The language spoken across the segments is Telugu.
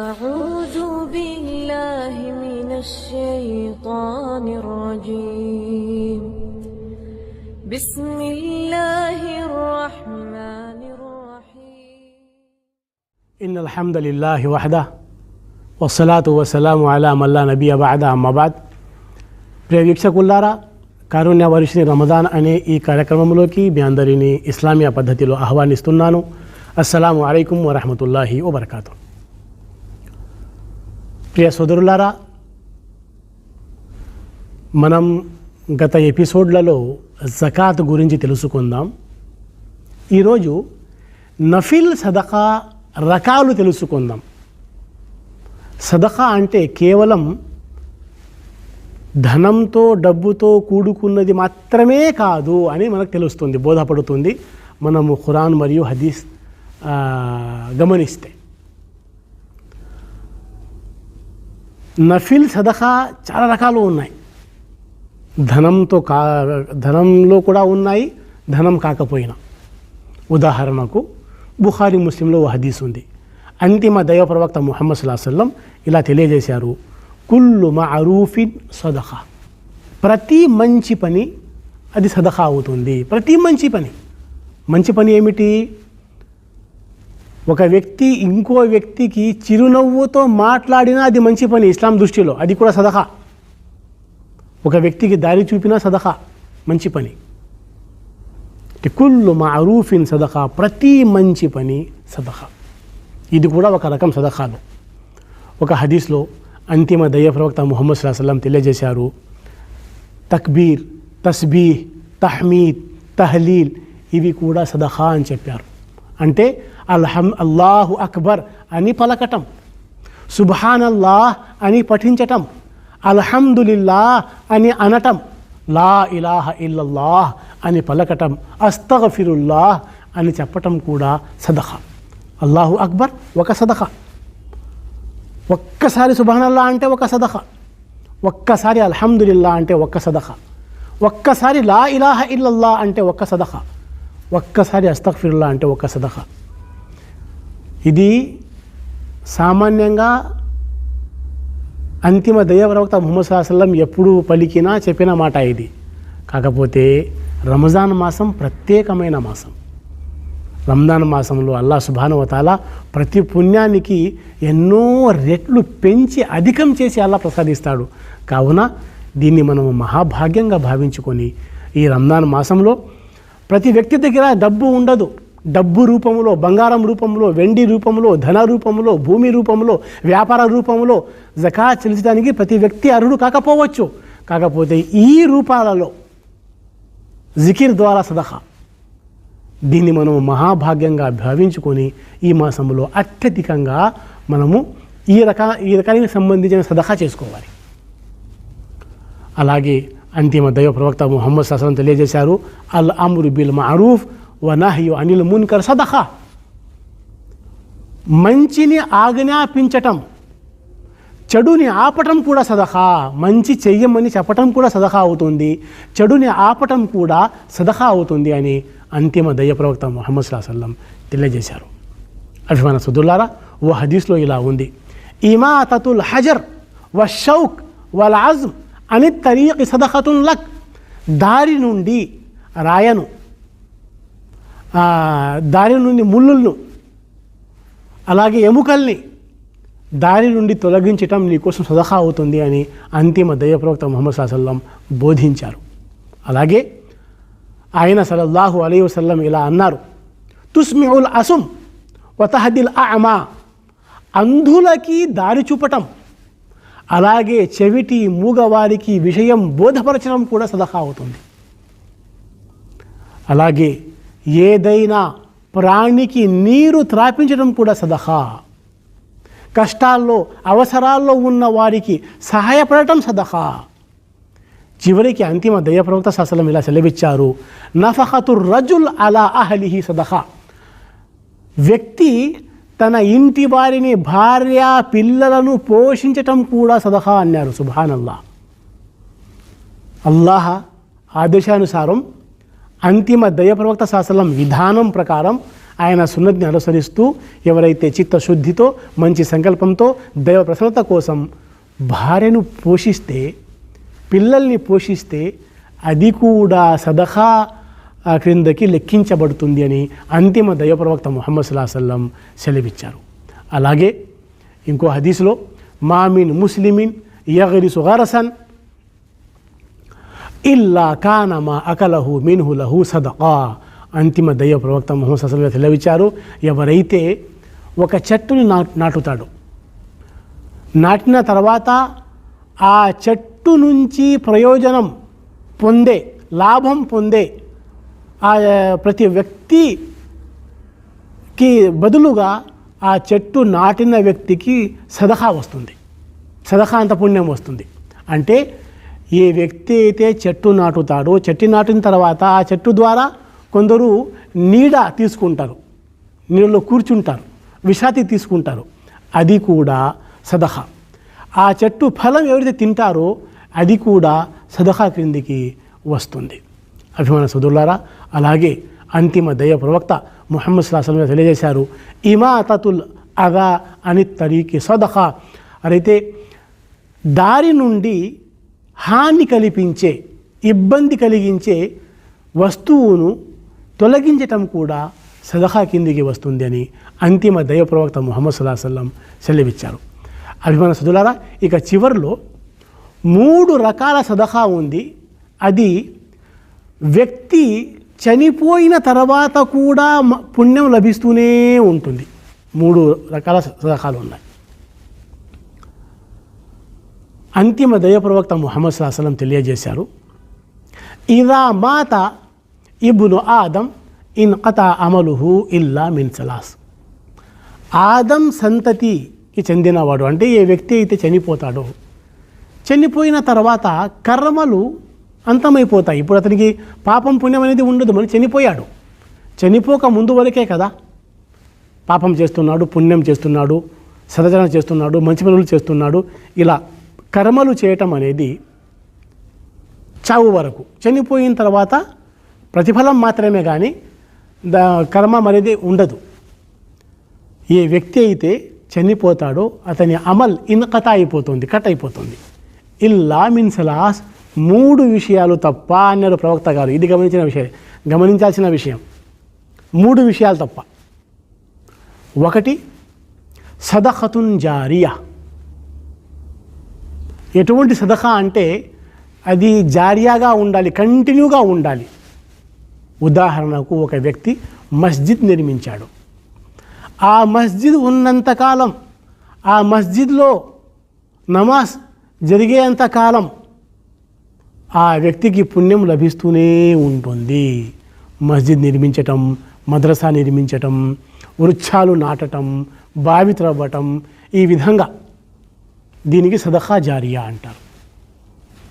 أعوذ بالله من الشيطان الرجيم بسم الله الرحمن الرحيم إن الحمد لله وحده والصلاة والسلام على من لا నబీ బాద అమ్మబాద్ ప్రియ వీక్షకుల్లారా కారుణ్య వర్షిని రమదాన్ అనే ఈ కార్యక్రమంలోకి మీ అందరినీ ఇస్లామియా పద్ధతిలో ఆహ్వానిస్తున్నాను అస్సలాము అలైకుం వరహమతుల్లాహి వబర్కాతు ప్రియ సోదరులారా మనం గత ఎపిసోడ్లలో జకాత్ గురించి తెలుసుకుందాం. ఈరోజు నఫిల్ సదకా రకాలు తెలుసుకుందాం. సదకా అంటే కేవలం ధనంతో డబ్బుతో కూడుకున్నది మాత్రమే కాదు అని మనకు తెలుస్తుంది బోధపడుతుంది. మనము ఖురాన్ మరియు హదీస్ గమనిస్తే. నఫిల్ సదకా చాలా రకాలు ఉన్నాయి. ధనంతో కా ధనంలో కూడా ఉన్నాయి ధనం కాకపోయినా. ఉదాహరణకు బుఖారీ ముస్లింలో ఓ హదీస్ ఉంది. అంతిమ దైవ ప్రవక్త ముహమ్మద్ సుల్లాసల్లం ఇలా తెలియజేశారు కుల్లు మరూఫిన్ సదఖా. ప్రతి మంచి పని అది సదఖా అవుతుంది. ప్రతి మంచి పని. మంచి పని ఏమిటి? ఒక వ్యక్తి ఇంకో వ్యక్తికి చిరునవ్వుతో మాట్లాడినా అది మంచి పని ఇస్లాం దృష్టిలో. అది కూడా సదఖా. ఒక వ్యక్తికి దారి చూపినా సదఖా. మంచి పని. అంటే కుల్లు మారూఫిన్ సదఖా. ప్రతి మంచి పని సదఖా. ఇది కూడా ఒక రకం సదఖాలు. ఒక హదీస్లో అంతిమ దయ ప్రవక్త ముహమ్మద్ సల్లాహం తెలియజేశారు తక్బీర్ తస్బీహ్ తహ్మీద్ తహలీల్ ఇవి కూడా సదఖా అని చెప్పారు. అంటే అల్హమ్ అల్లాహు అక్బర్ అని పలకటం. సుబ్హానల్లాహ్ అని పఠించటం. అల్హమ్దులిల్లా అని అనటం. లా ఇలాహ ఇల్లల్లాహ్ అని పలకటం. అస్తగఫిరుల్లాహ్ అని చెప్పటం కూడా సదఖ. అల్లాహు అక్బర్ ఒక సదఖ. ఒక్కసారి సుబహానల్లా అంటే ఒక సదఖ. ఒక్కసారి అల్హమ్దుల్లా అంటే ఒక్క సదఖ. ఒక్కసారి లా ఇలాహ ఇల్లల్లా అంటే ఒక్క సదఖ. ఒక్కసారి అస్తగఫిరుల్లా అంటే ఒక్క సదఖ. ఇది సామాన్యంగా అంతిమ దైవ ప్రవక్త ముహమ్మద్ సాహసల్లం ఎప్పుడు పలికినా చెప్పిన మాట ఇది. కాకపోతే రంజాన్ మాసం ప్రత్యేకమైన మాసం. రంజాన్ మాసంలో అల్లా సుభానువతాల ప్రతి పుణ్యానికి ఎన్నో రెట్లు పెంచి అధికం చేసి అల్లా ప్రసాదిస్తాడు. కావున దీన్ని మనము మహాభాగ్యంగా భావించుకొని ఈ రంజాన్ మాసంలో ప్రతి వ్యక్తి దగ్గర డబ్బు ఉండదు. డబ్బు రూపంలో బంగారం రూపంలో వెండి రూపంలో ధన రూపంలో భూమి రూపంలో వ్యాపార రూపంలో జకా చెల్లించడానికి ప్రతి వ్యక్తి అర్హుడు కాకపోవచ్చు. కాకపోతే ఈ రూపాలలో జికిర్ ద్వారా సదహా. దీన్ని మనం మహాభాగ్యంగా భావించుకొని ఈ మాసంలో అత్యధికంగా మనము ఈ రక ఈ రకానికి సంబంధించిన సదహా చేసుకోవాలి. అలాగే అంతిమ దైవ ప్రవక్త ముహమ్మద్ ససలం తెలియజేశారు అల్ అమ్రు బిల్ మరూఫ్ వ అనిల్ మున్కర్ సదఖా. మంచిని ఆజ్ఞాపించటం చెడుని ఆపటం కూడా సదఖా. మంచి చెయ్యమని చెప్పటం కూడా సదఖా అవుతుంది చెడుని ఆపటం కూడా సదఖా అవుతుంది అని అంతిమ దయ్య ప్రవక్త ముహమ్మద్ సల్లాహం తెలియజేశారు. అభిమాన సుదుల్లారా ఓ హదీస్లో ఇలా ఉంది. ఇమాతతుల్ హజర్ వ షౌక్ వల్ ఆజ్మ్ అని తరీకి సదఖతున్ లక్. దారి నుండి రాయను. దారి నుండి ముళ్ళులను అలాగే ఎముకల్ని దారి నుండి తొలగించటం నీకోసం సదహా అవుతుంది అని అంతిమ దయప్రవక్త ప్రవక్త ముహమ్మద్ సాహసల్లం బోధించారు. అలాగే ఆయన సలల్లాహు అలీ వసల్లం ఇలా అన్నారు తుస్మిఉల్ అసుమ్ వతహదిల్ అమా అంధులకి దారి చూపటం అలాగే చెవిటి మూగవారికి విషయం బోధపరచడం కూడా సదహా అవుతుంది. అలాగే ఏదైనా ప్రాణికి నీరు త్రాపించడం కూడా సదహా. కష్టాల్లో అవసరాల్లో ఉన్న వారికి సహాయపడటం సదహా. చివరికి అంతిమ దయ ప్రవక్త శాసనం ఇలా సెలవిచ్చారు నఫహతు రజుల్ అలా అహలిహి సదహా. వ్యక్తి తన ఇంటి వారిని భార్య పిల్లలను పోషించటం కూడా సదహా అన్నారు. సుభానల్లా. అల్లాహ ఆదేశానుసారం అంతిమ దయప్రవక్త శాసనం విధానం ప్రకారం ఆయన సున్నతిని అనుసరిస్తూ ఎవరైతే చిత్తశుద్ధితో మంచి సంకల్పంతో దైవ ప్రసన్నత కోసం భార్యను పోషిస్తే పిల్లల్ని పోషిస్తే అది కూడా సదహా క్రిందకి లెక్కించబడుతుంది అని అంతిమ దైవప్రవక్త ముహమ్మద్ సల్లాహం సెలవిచ్చారు. అలాగే ఇంకో హదీస్లో మామిన్ ముస్లిమిన్ యగరి సుగారసన్ ఇల్లా కానమా అకలహు మిన్హు లహు సదకా. అంతిమ దైవ ప్రవక్త ముహమ్మద్ సల్లం సెలవిచ్చారు ఎవరైతే ఒక చెట్టుని నా నాటుతాడు నాటిన తర్వాత ఆ చెట్టు నుంచి ప్రయోజనం పొందే లాభం పొందే ఆ ప్రతి వ్యక్తికి బదులుగా ఆ చెట్టు నాటిన వ్యక్తికి సదహా వస్తుంది. సదహా అంత పుణ్యం వస్తుంది. అంటే ఏ వ్యక్తి అయితే చెట్టు నాటుతాడో చెట్టు నాటిన తర్వాత ఆ చెట్టు ద్వారా కొందరు నీడ తీసుకుంటారు. నీళ్ళలో కూర్చుంటారు. విషాతి తీసుకుంటారు. అది కూడా సదహా. ఆ చెట్టు ఫలం ఎవరైతే తింటారో అది కూడా సదహా క్రిందికి వస్తుంది. అభిమాన సోదరులారా అలాగే అంతిమ దయ ప్రవక్త ముహమ్మద్ సుల్లాహం తెలియజేశారు. ఇమాతతుల్ అగా అని తరీకి సదహా అయితే దారి నుండి హాని కల్పించే ఇబ్బంది కలిగించే వస్తువును తొలగించటం కూడా సదహా కిందికి వస్తుంది అని అంతిమ దయ ప్రవక్త ముహమ్మద్ సుల్లాహ సెలవిచ్చారు. అభిమాన సదులారా ఇక చివరిలో మూడు రకాల సదహా ఉంది. అది వ్యక్తి చనిపోయిన తర్వాత కూడా పుణ్యం లభిస్తూనే ఉంటుంది. మూడు రకాల రకాలు ఉన్నాయి. అంతిమ దైవప్రవక్త ముహమ్మద్ సుల్లాహం తెలియజేశారు. ఇదా మాత ఇబును ఆదం ఇన్ కథ అమలుహు ఇల్లా మిన్ సలాస్. ఆదం సంతతికి చెందినవాడు అంటే ఏ వ్యక్తి అయితే చనిపోతాడో చనిపోయిన తర్వాత కర్మలు అంతమైపోతాయి. ఇప్పుడు అతనికి పాపం పుణ్యం అనేది ఉండదు. మరి చనిపోయాడు. చనిపోక ముందు వరకే కదా. పాపం చేస్తున్నాడు పుణ్యం చేస్తున్నాడు సదచరణ చేస్తున్నాడు మంచి పనులు చేస్తున్నాడు. ఇలా కర్మలు చేయటం అనేది చావు వరకు. చనిపోయిన తర్వాత ప్రతిఫలం మాత్రమే కానీ దా కర్మ అనేది ఉండదు. ఏ వ్యక్తి అయితే చనిపోతాడో అతని అమల్ ఇన్కత అయిపోతుంది కట్ అయిపోతుంది. ఇల్లా మిన్ సలాస్ మూడు విషయాలు తప్ప అన్నారు ప్రవక్త గారు. ఇది గమనించిన విషయం. గమనించాల్సిన విషయం. మూడు విషయాలు తప్ప. ఒకటి సదఖతున్ జారియా. ఎటువంటి సదఖా అంటే అది జారియాగా ఉండాలి కంటిన్యూగా ఉండాలి. ఉదాహరణకు ఒక వ్యక్తి మస్జిద్ నిర్మించాడు. ఆ మస్జిద్ ఉన్నంతకాలం ఆ మస్జిద్లో నమాజ్ జరిగేంత కాలం ఆ వ్యక్తికి పుణ్యం లభిస్తూనే ఉంటుంది. మస్జిద్ నిర్మించటం మద్రసా నిర్మించటం వృక్షాలు నాటటం బావి త్రవ్వటం ఈ విధంగా దీనికి సదఖా జారియా అంటారు.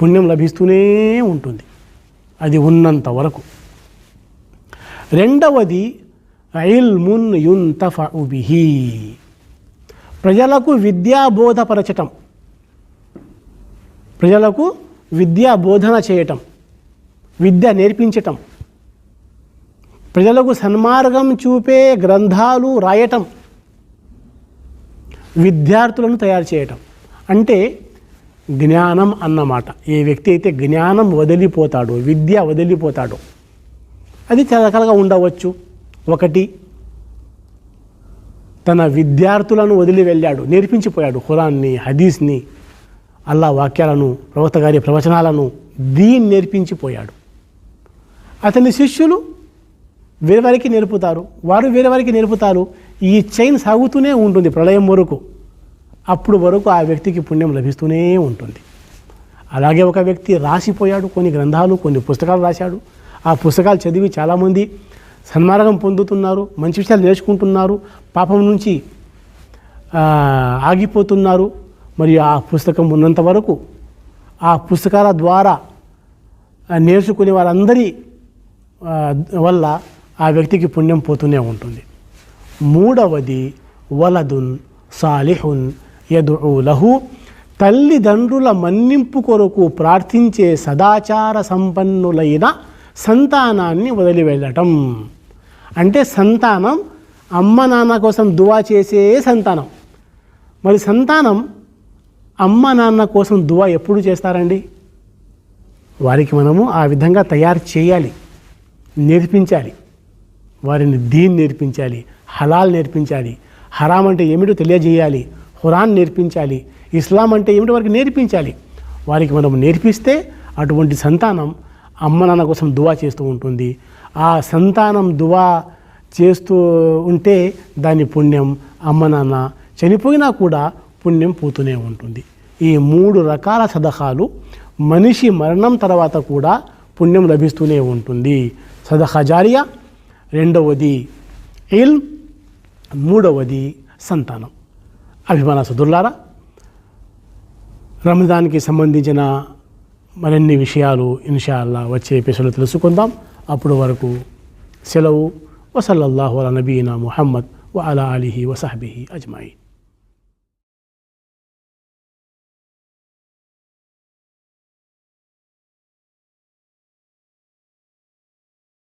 పుణ్యం లభిస్తూనే ఉంటుంది. అది ఉన్నంత వరకు. రెండవది ఇల్మున్ యుంతఫఉ బిహి. ప్రజలకు విద్యా బోధపరచటం ప్రజలకు విద్యా బోధన చేయటం విద్య నేర్పించటం ప్రజలకు సన్మార్గం చూపే గ్రంథాలు రాయటం విద్యార్థులను తయారు చేయటం. అంటే జ్ఞానం అన్నమాట. ఏ వ్యక్తి అయితే జ్ఞానం వదిలిపోతాడో విద్య వదిలిపోతాడో అది చాలా రకాలుగా ఉండవచ్చు. ఒకటి తన విద్యార్థులను వదిలి వెళ్ళాడు నేర్పించిపోయాడు ఖురాన్ని హదీస్ని అల్లా వాక్యాలను ప్రవక్త గారి ప్రవచనాలను దీన్ని నేర్పించిపోయాడు. అతని శిష్యులు వేరేవారికి నేర్పుతారు వారు వేరేవారికి నేర్పుతారు ఈ చైన్ సాగుతూనే ఉంటుంది ప్రళయం వరకు. అప్పుడు వరకు ఆ వ్యక్తికి పుణ్యం లభిస్తూనే ఉంటుంది. అలాగే ఒక వ్యక్తి రాసిపోయాడు కొన్ని గ్రంథాలు కొన్ని పుస్తకాలు రాశాడు. ఆ పుస్తకాలు చదివి చాలామంది సన్మార్గం పొందుతున్నారు మంచి విషయాలు నేర్చుకుంటున్నారు పాపం నుంచి ఆగిపోతున్నారు. మరియు ఆ పుస్తకం ఉన్నంత వరకు ఆ పుస్తకాల ద్వారా నేర్చుకునే వారందరి వల్ల ఆ వ్యక్తికి పుణ్యం పోతూనే ఉంటుంది. మూడవది వలదున్ సాలిహున్ యదుఉ లహు. తల్లిదండ్రుల మన్నింపు కొరకు ప్రార్థించే సదాచార సంపన్నులైన సంతానాన్ని వదిలి వెళ్ళటం. అంటే సంతానం అమ్మ నాన్న కోసం దువా చేసే సంతానం. మరి సంతానం అమ్మ నాన్న కోసం దువా ఎప్పుడు చేస్తారండి? వారికి మనము ఆ విధంగా తయారు చేయాలి నేర్పించాలి. వారిని దీన్ నేర్పించాలి హలాల్ నేర్పించాలి హరాం అంటే ఏమిటో తెలియజేయాలి హురాన్ నేర్పించాలి ఇస్లాం అంటే ఏమిటో వారికి నేర్పించాలి. వారికి మనం నేర్పిస్తే అటువంటి సంతానం అమ్మ నాన్న కోసం దువా చేస్తూ ఉంటుంది. ఆ సంతానం దువా చేస్తూ ఉంటే దాని పుణ్యం అమ్మ నాన్న చనిపోయినా కూడా పుణ్యం పోతూనే ఉంటుంది. ఈ మూడు రకాల సదహాలు మనిషి మరణం తర్వాత కూడా పుణ్యం లభిస్తూనే ఉంటుంది. సదహా జారియా రెండవది ఇల్ మూడవది సంతానం. అభిమాన సుదుర్లారా రంజాన్కి సంబంధించిన మరిన్ని విషయాలు ఇన్షాల్లా వచ్చే ఎపిసోడ్లో తెలుసుకుందాం. అప్పుడు వరకు సెలవు. వసల్లల్లాహు అలా నబీనా ముహమ్మద్ వ అలా అలీహి వసహబిహి అజ్మాయి